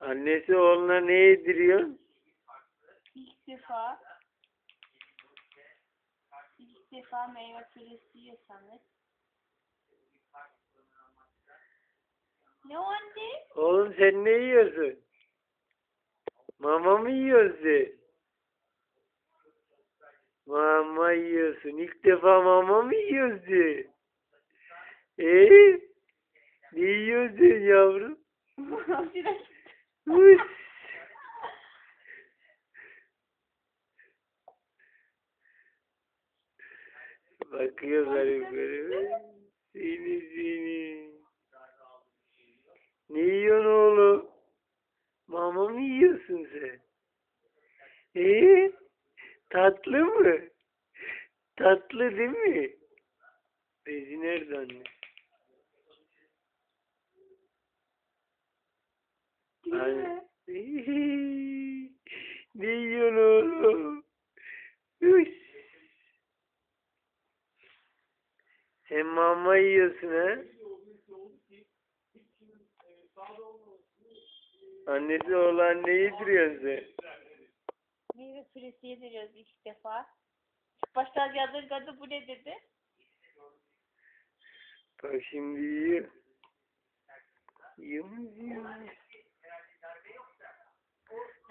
Annesi oğluna ne yediriyor? İlk defa ilk defa meyve püresi yiyor Samet. Ne o anne? Oğlum sen ne yiyorsun? Mama mı yiyorsun? Mama yiyorsun. İlk defa mama mı yiyorsun? Ee? Ne yiyorsun yavrum? Hıs. Bakıyor garip garip. Seni seni. Ne yiyorsun oğlum? Mama mı yiyorsun sen? Ee? Tatlı mı? Tatlı değil mi? Bezi nerede anne? Anne. ne yiyorsun oğlum? Sen mama yiyorsun ha? Annesi oğlan ne yediriyorsun? Meyve püresi yediriyoruz ilk defa. İlk başta yadırgadı bu ne dedi? Bak şimdi yiyor. Yiyor mu yiyor?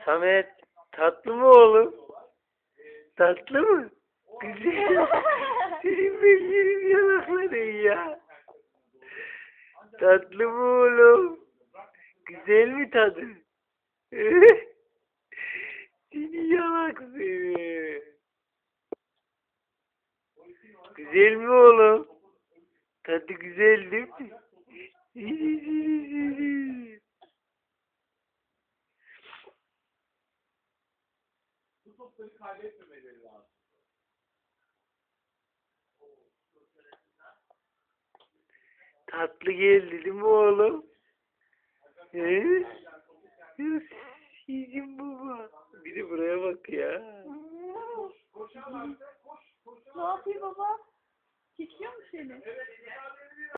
Samet tatlı mı oğlum? Tatlı mı? Güzel. Senin benim yanakların ya. Tatlı mı oğlum? Güzel mi tadı? Seni yanak seni. Güzel mi oğlum? Tadı güzel değil mi? topları kaybetmemeleri lazım. Tatlı geldi mi oğlum? He? Sizin baba. Biri buraya bak ya. Koş, koş, koş, koş. Ne yapıyor baba? Çekiyor mu seni? Evet.